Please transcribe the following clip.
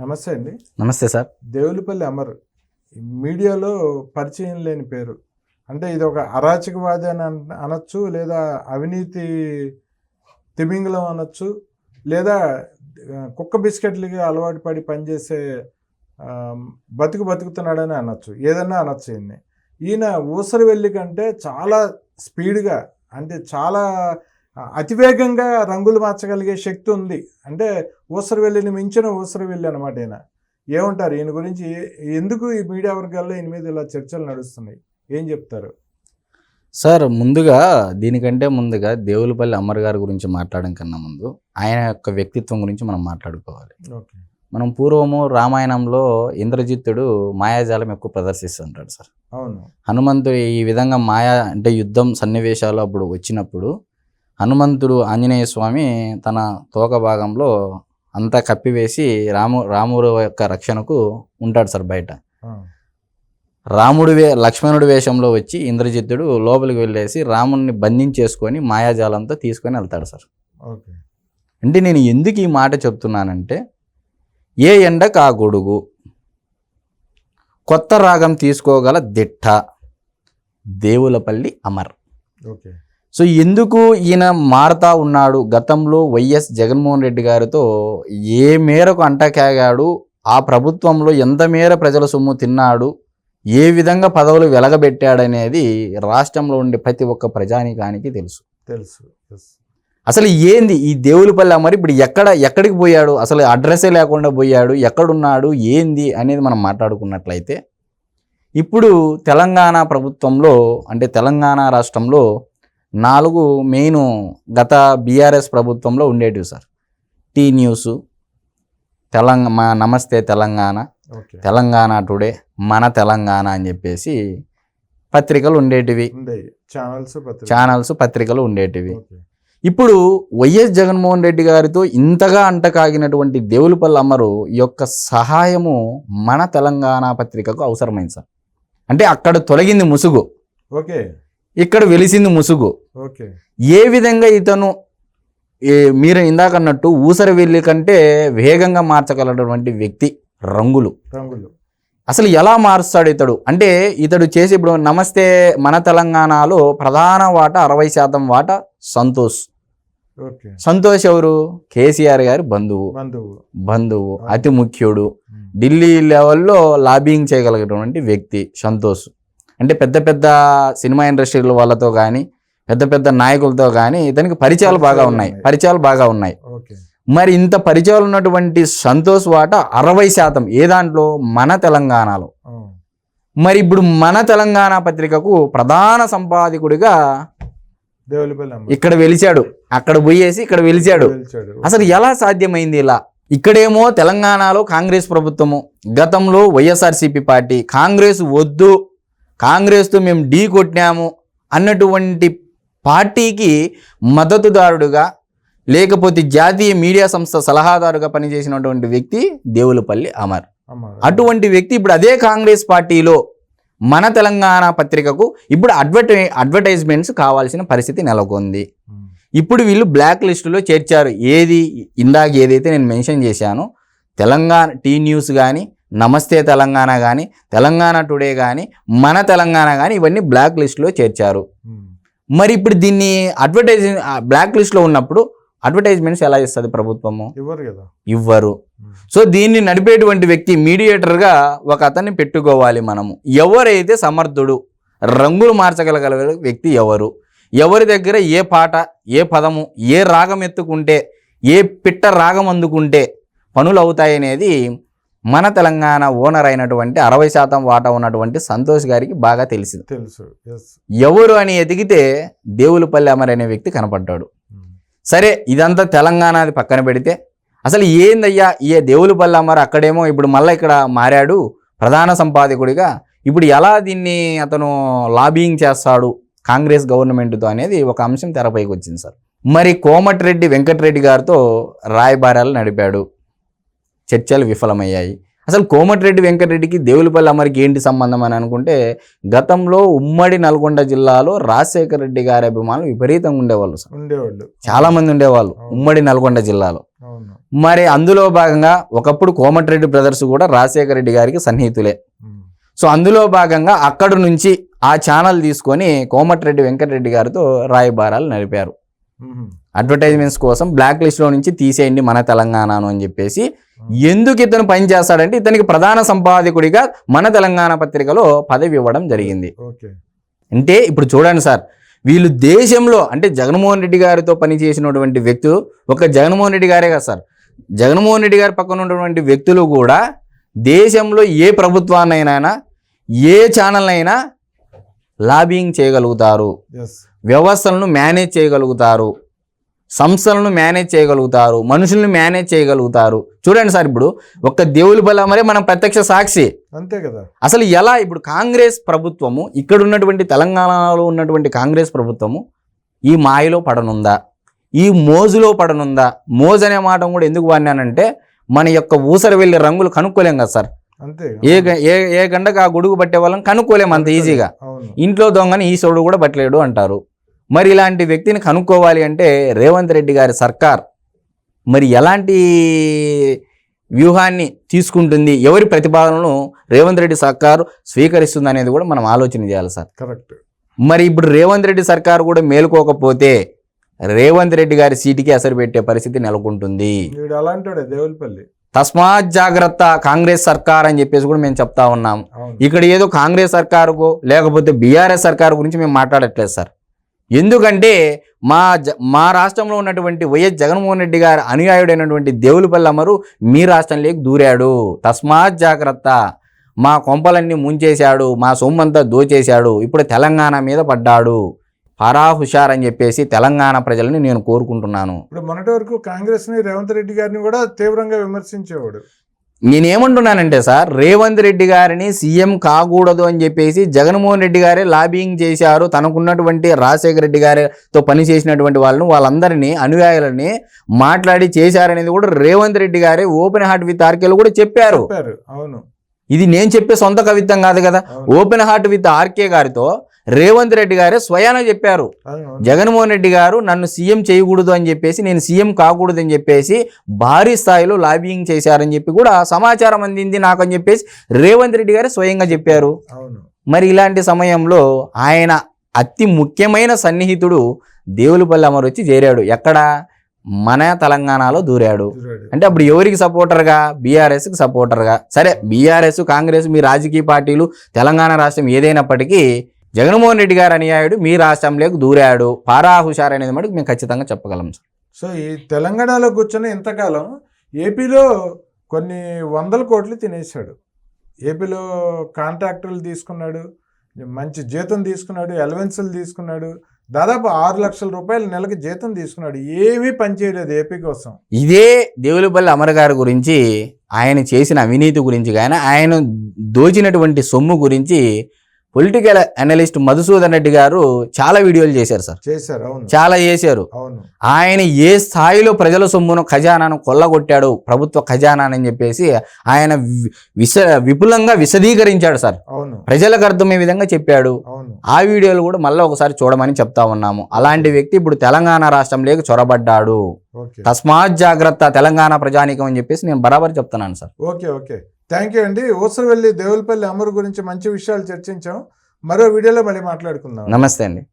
నమస్తే అండి. నమస్తే సార్. దేవులపల్లి అమర్ మీడియాలో పరిచయం లేని పేరు. అంటే ఇది ఒక అరాచకవాది అని అన- అనొచ్చు లేదా అవినీతి తిమింగలం అనొచ్చు లేదా కుక్క బిస్కెట్లకి అలవాటు పడి పనిచేసే బతుకు బతుకుతున్నాడని అనొచ్చు. ఏదన్నా అనొచ్చు ఈయన్ని. ఈయన ఊసరి వెళ్ళి కంటే చాలా స్పీడ్గా అంటే చాలా అతివేగంగా రంగులు మార్చగలిగే శక్తి ఉంది. అంటే ఊసరవెల్లిని మించిన ఊసరవెల్లి అనమాట ఈయన. ఏమంటారు? ఈయన గురించి ఎందుకు ఈ మీడియా వర్గాల్లో ఈయన మీద ఇలా చర్చలు నడుస్తున్నాయి? ఏం చెప్తారు? సార్ ముందుగా దీనికంటే ముందుగా దేవులపల్లి అమర్ గారి గురించి మాట్లాడడం కన్నా ముందు ఆయన యొక్క వ్యక్తిత్వం గురించి మనం మాట్లాడుకోవాలి. మనం పూర్వము రామాయణంలో ఇంద్రజిత్తుడు మాయాజాలం ఎక్కువ ప్రదర్శిస్తుంటాడు సార్. అవును. హనుమంతుడు ఈ విధంగా మాయా అంటే యుద్ధం సన్నివేశాలు అప్పుడు వచ్చినప్పుడు హనుమంతుడు ఆంజనేయ స్వామి తన తోక భాగంలో అంతా కప్పివేసి రాము రాముడు యొక్క రక్షణకు ఉంటాడు సార్ బయట. రాముడి వే లక్ష్మణుడి వేషంలో వచ్చి ఇంద్రజిత్తుడు లోపలికి వెళ్ళేసి రాముడిని బంధించేసుకొని మాయాజాలంతో తీసుకొని వెళ్తాడు సార్. ఓకే. అంటే నేను ఎందుకు ఈ మాట చెప్తున్నానంటే ఏ ఎండకు ఆ గొడుగు కొత్త రాగం తీసుకోగల దిట్ట దేవులపల్లి అమర్. ఓకే. సో ఎందుకు ఈయన మారుతా ఉన్నాడు? గతంలో వైఎస్ జగన్మోహన్ రెడ్డి గారితో ఏ మేరకు అంటకాగాడు ఆ ప్రభుత్వంలో ఎంత మేర ప్రజల సొమ్ము తిన్నాడు? ఏ విధంగా పదవులు వెలగబెట్టాడనేది రాష్ట్రంలో ఉండే ప్రతి ఒక్క ప్రజానికానికి తెలుసు. తెలుసు. అసలు ఏంది ఈ దేవులపల్లి అమర్? ఇప్పుడు ఎక్కడ ఎక్కడికి పోయాడు? అసలు అడ్రస్సే లేకుండా పోయాడు? ఎక్కడున్నాడు? ఏంది అనేది మనం మాట్లాడుకున్నట్లయితే ఇప్పుడు తెలంగాణ ప్రభుత్వంలో అంటే తెలంగాణ రాష్ట్రంలో నాలుగు మెయిన్ గత బీఆర్ఎస్ ప్రభుత్వంలో ఉండేటివి సార్. టీ న్యూస్ తెలంగాణ మా నమస్తే తెలంగాణ తెలంగాణ టుడే మన తెలంగాణ అని చెప్పేసి పత్రికలు ఉండేటివి. ఛానల్స్ పత్రిక ఛానల్స్ పత్రికలు ఉండేటివి. ఇప్పుడు వైఎస్ జగన్మోహన్ రెడ్డి గారితో ఇంతగా అంటకాగినటువంటి దేవులపల్లి అమ్మరు యొక్క సహాయము మన తెలంగాణ పత్రికకు అవసరమైంది సార్. అంటే అక్కడ తొలగింది ముసుగు. ఓకే. ఇక్కడ వెలిసింది ముసుగు. ఓకే. ఏ విధంగా ఇతను మీరు ఇందాక అన్నట్టు ఊసర వెళ్ళి కంటే వేగంగా మార్చగలటువంటి వ్యక్తి రంగులు. రంగులు. అసలు ఎలా మారుస్తాడు ఇతడు? అంటే ఇతడు చేసి ఇప్పుడు నమస్తే మన తెలంగాణలో ప్రధాన వాటా అరవై శాతం వాటా సంతోష్. సంతోష్ ఎవరు? కేసీఆర్ గారి బంధువు. బంధువు. బంధువు అతి ముఖ్యుడు. ఢిల్లీ లెవెల్లో లాబింగ్ చేయగలిగినటువంటి వ్యక్తి సంతోష్. అంటే పెద్ద పెద్ద సినిమా ఇండస్ట్రీల వాళ్ళతో కానీ పెద్ద పెద్ద నాయకులతో కానీ ఇతనికి పరిచయాలు బాగా ఉన్నాయి. పరిచయాలు బాగా ఉన్నాయి. మరి ఇంత పరిచయాలు ఉన్నటువంటి సంతోష్ వాటా అరవై శాతం ఏ దాంట్లో? మన తెలంగాణలో. మరి ఇప్పుడు మన తెలంగాణ పత్రికకు ప్రధాన సంపాదకుడిగా ఇక్కడ వెలిచాడు. అక్కడ పోయేసి ఇక్కడ వెలిచాడు. అసలు ఎలా సాధ్యమైంది ఇలా? ఇక్కడేమో తెలంగాణలో కాంగ్రెస్ ప్రభుత్వము. గతంలో వైఎస్ఆర్సీపీ పార్టీ. కాంగ్రెస్ వద్దు. కాంగ్రెస్తో మేము ఢీ కొట్టినాము అన్నటువంటి పార్టీకి మద్దతుదారుడుగా లేకపోతే జాతీయ మీడియా సంస్థ సలహాదారుగా పనిచేసినటువంటి వ్యక్తి దేవులపల్లి అమర్. అటువంటి వ్యక్తి ఇప్పుడు అదే కాంగ్రెస్ పార్టీలో మన తెలంగాణ పత్రికకు ఇప్పుడు అడ్వర్టై అడ్వర్టైజ్మెంట్స్ కావాల్సిన పరిస్థితి నెలకొంది. ఇప్పుడు వీళ్ళు బ్లాక్ లిస్టులో చేర్చారు. ఏది ఇందాక ఏదైతే నేను మెన్షన్ చేశానో తెలంగాణ టీ న్యూస్ కానీ నమస్తే తెలంగాణ కానీ తెలంగాణ టుడే కానీ మన తెలంగాణ కానీ ఇవన్నీ బ్లాక్ లిస్టులో చేర్చారు. మరి ఇప్పుడు దీన్ని అడ్వర్టైజ్ బ్లాక్ లిస్ట్లో ఉన్నప్పుడు అడ్వర్టైజ్మెంట్స్ ఎలా ఇస్తుంది ప్రభుత్వము? ఇవ్వరు కదా. ఇవ్వరు. సో దీన్ని నడిపేటువంటి వ్యక్తి మీడియేటర్గా ఒక అతన్ని పెట్టుకోవాలి మనము. ఎవరైతే సమర్థుడు రంగులు మార్చగలగల వ్యక్తి ఎవరు? ఎవరి దగ్గర ఏ పాట ఏ పదము ఏ రాగం ఎత్తుకుంటే ఏ పిట్ట రాగం అందుకుంటే పనులు అవుతాయనేది మన తెలంగాణ ఓనర్ అయినటువంటి అరవై శాతం వాటా ఉన్నటువంటి సంతోష్ గారికి బాగా తెలిసింది తెలుసు. ఎవరు అని ఎదిగితే దేవులపల్లి అమర్ అనే వ్యక్తి కనపడ్డాడు. ఉమ్, సరే ఇదంతా తెలంగాణది పక్కన పెడితే అసలు ఏందయ్యా ఈ దేవులపల్లి అమ్మారు అక్కడేమో ఇప్పుడు మళ్ళీ ఇక్కడ మారాడు ప్రధాన సంపాదకుడిగా ఇప్పుడు ఎలా దీన్ని అతను లాబింగ్ చేస్తాడు కాంగ్రెస్ గవర్నమెంట్తో అనేది ఒక అంశం తెరపైకి వచ్చింది సార్. మరి కోమటిరెడ్డి వెంకటరెడ్డి గారితో రాయబారాలు నడిపాడు. చర్చలు విఫలమయ్యాయి. అసలు కోమటిరెడ్డి వెంకటరెడ్డికి దేవులపల్లి అమరికి ఏంటి సంబంధం అని అనుకుంటే గతంలో ఉమ్మడి నల్గొండ జిల్లాలో రాజశేఖర రెడ్డి గారి అభిమానులు విపరీతంగా ఉండేవాళ్ళు సార్. ఉండేవాళ్ళు. చాలా మంది ఉండేవాళ్ళు ఉమ్మడి నల్గొండ జిల్లాలో. మరి అందులో భాగంగా ఒకప్పుడు కోమటిరెడ్డి బ్రదర్స్ కూడా రాజశేఖర రెడ్డి గారికి సన్నిహితులే. సో అందులో భాగంగా అక్కడి నుంచి ఆ ఛానల్ తీసుకొని కోమటిరెడ్డి వెంకటరెడ్డి గారితో రాయబారాలు నడిపారు. అడ్వర్టైజ్మెంట్స్ కోసం బ్లాక్ లిస్ట్లో నుంచి తీసేయండి మన తెలంగాణను అని చెప్పేసి ఎందుకు ఇతను పనిచేస్తాడంటే ఇతనికి ప్రధాన సంపాదకుడిగా మన తెలంగాణ పత్రికలో పదవి ఇవ్వడం జరిగింది. అంటే ఇప్పుడు చూడండి సార్ వీళ్ళు దేశంలో అంటే జగన్మోహన్ రెడ్డి గారితో పనిచేసినటువంటి వ్యక్తులు ఒక జగన్మోహన్ రెడ్డి గారే కదా సార్. జగన్మోహన్ రెడ్డి గారి పక్కన ఉన్నటువంటి వ్యక్తులు కూడా దేశంలో ఏ ప్రభుత్వాన్నైనా ఏ ఛానల్ అయినా లాబింగ్ చేయగలుగుతారు. వ్యవస్థలను మేనేజ్ చేయగలుగుతారు. సంస్థలను మేనేజ్ చేయగలుగుతారు. మనుషుల్ని మేనేజ్ చేయగలుగుతారు. చూడండి సార్ ఇప్పుడు ఒక్క దేవుని బల మరే మనం ప్రత్యక్ష సాక్షి. అంతే కదా. అసలు ఎలా ఇప్పుడు కాంగ్రెస్ ప్రభుత్వము ఇక్కడ ఉన్నటువంటి తెలంగాణలో ఉన్నటువంటి కాంగ్రెస్ ప్రభుత్వము ఈ మాయలో పడనుందా? ఈ మోజులో పడనుందా? మోజు అనే మాట కూడా ఎందుకు వాడినానంటే మన యొక్క ఊసర వెళ్ళే రంగులు కనుక్కోలేం కదా సార్. అంతే ఏ ఏ ఏ గంటకు ఆ గొడుగు పట్టే వాళ్ళని కనుక్కోలేం అంత ఈజీగా. ఇంట్లో దొంగని ఈశ్వరుడు కూడా పట్టలేడు అంటారు. మరి ఇలాంటి వ్యక్తిని కనుక్కోవాలి అంటే రేవంత్ రెడ్డి గారి సర్కార్ మరి ఎలాంటి వ్యూహాన్ని తీసుకుంటుంది ఎవరి ప్రతిపాదనను రేవంత్ రెడ్డి సర్కారు స్వీకరిస్తుంది అనేది కూడా మనం ఆలోచన చేయాలి సార్. కరెక్ట్. మరి ఇప్పుడు రేవంత్ రెడ్డి సర్కారు కూడా మేలుకోకపోతే రేవంత్ రెడ్డి గారి సీటుకి అసలు పెట్టే పరిస్థితి నెలకొంటుంది. దేవులపల్లి. తస్మాత్ జాగ్రత్త కాంగ్రెస్ సర్కార్ అని చెప్పేసి కూడా మేము చెప్తా ఉన్నాం. ఇక్కడ ఏదో కాంగ్రెస్ సర్కారుకు లేకపోతే బీఆర్ఎస్ సర్కారు గురించి మేము మాట్లాడట్లేదు సార్. ఎందుకంటే మా జ మా రాష్ట్రంలో ఉన్నటువంటి వైఎస్ జగన్మోహన్ రెడ్డి గారి అనుయాయుడైనటువంటి దేవులపల్లి అమరు మీ రాష్ట్రంలోకి దూరాడు. తస్మాత్ జాగ్రత్త. మా కొంపలన్నీ ముంచేశాడు. మా సొమ్మంతా దోచేశాడు. ఇప్పుడు తెలంగాణ మీద పడ్డాడు. పరా హుషార్ అని చెప్పేసి తెలంగాణ ప్రజలని నేను కోరుకుంటున్నాను. ఇప్పుడు మొన్నటి వరకు కాంగ్రెస్ని రేవంత్ రెడ్డి గారిని కూడా తీవ్రంగా విమర్శించేవాడు. నేనేమంటున్నానంటే సార్ రేవంత్ రెడ్డి గారిని సీఎం కాకూడదు అని చెప్పేసి జగన్మోహన్ రెడ్డి గారే లాబింగ్ చేశారు. తనకున్నటువంటి రాజశేఖర రెడ్డి గారితో పనిచేసినటువంటి వాళ్ళను వాళ్ళందరినీ అనుయాయులని మాట్లాడి చేశారనేది కూడా రేవంత్ రెడ్డి గారే ఓపెన్ హార్ట్ విత్ ఆర్కేలు కూడా చెప్పారు. అవును. ఇది నేను చెప్పే సొంత కవిత్వం కాదు కదా. ఓపెన్ హార్ట్ విత్ ఆర్కే గారితో రేవంత్ రెడ్డి గారే స్వయాన చెప్పారు. జగన్మోహన్ రెడ్డి గారు నన్ను సీఎం చేయకూడదు అని చెప్పేసి నేను సీఎం కాకూడదు అని చెప్పేసి భారీ స్థాయిలో లాబింగ్ చేశారని చెప్పి కూడా సమాచారం అందింది నాకు అని చెప్పేసి రేవంత్ రెడ్డి గారు స్వయంగా చెప్పారు. మరి ఇలాంటి సమయంలో ఆయన అతి ముఖ్యమైన సన్నిహితుడు దేవులపల్లి అమరు వచ్చి చేరాడు. ఎక్కడ? మన తెలంగాణలో దూరాడు. అంటే అప్పుడు ఎవరికి సపోర్టర్గా? బీఆర్ఎస్కి సపోర్టర్గా. సరే బీఆర్ఎస్ కాంగ్రెస్ మీ రాజకీయ పార్టీలు తెలంగాణ రాష్ట్రం ఏదైనప్పటికీ జగన్మోహన్ రెడ్డి గారు అనుయాయుడు మీ రాష్ట్రంలోకి దూరాడు పారా హుషార్ అనేది మటుకు మేము ఖచ్చితంగా చెప్పగలం సార్. సో ఈ తెలంగాణలో కూర్చొని ఇంతకాలం ఏపీలో కొన్ని వందల కోట్లు తినేశాడు. ఏపీలో కాంట్రాక్టర్లు తీసుకున్నాడు మంచి జీతం తీసుకున్నాడు అలవెన్సులు తీసుకున్నాడు దాదాపు ఆరు లక్షల రూపాయల నెలకి జీతం తీసుకున్నాడు. ఏమీ పనిచేయలేదు ఏపీ కోసం. ఇదే దేవులపల్లి అమర్ గారి గురించి ఆయన చేసిన అవినీతి గురించి కానీ ఆయన దోచినటువంటి సొమ్ము గురించి పొలిటికల్ అనలిస్ట్ మధుసూదన్ రెడ్డి గారు చాలా వీడియోలు చేశారు సార్. చేశారు అవును. చాలా చేశారు. అవును. ఆయన ఏ స్థాయిలో ప్రజల సొమ్మును ఖజానాను కొల్లగొట్టాడు ప్రభుత్వ ఖజానాని చెప్పేసి ఆయన విశ విపులంగా విశదీకరించాడు సార్. అవును. ప్రజలకు అర్థమయ్యే విధంగా చెప్పాడు. అవును. ఆ వీడియోలు కూడా మళ్ళీ ఒకసారి చూడమని చెప్తా ఉన్నాము. అలాంటి వ్యక్తి ఇప్పుడు తెలంగాణ రాష్ట్రంలోకి చొరబడ్డాడు. తస్మాత్ జాగ్రత్త తెలంగాణ ప్రజానికం అని చెప్పేసి నేను బరాబర్ చెప్తున్నాను sir. Okay okay. Thank you అండి. ఊసరవెల్లి దేవులపల్లి అమరు గురించి మంచి విషయాలు చర్చించాం. మరో వీడియోలో మళ్ళీ మాట్లాడుకుందాం. నమస్తే అండి.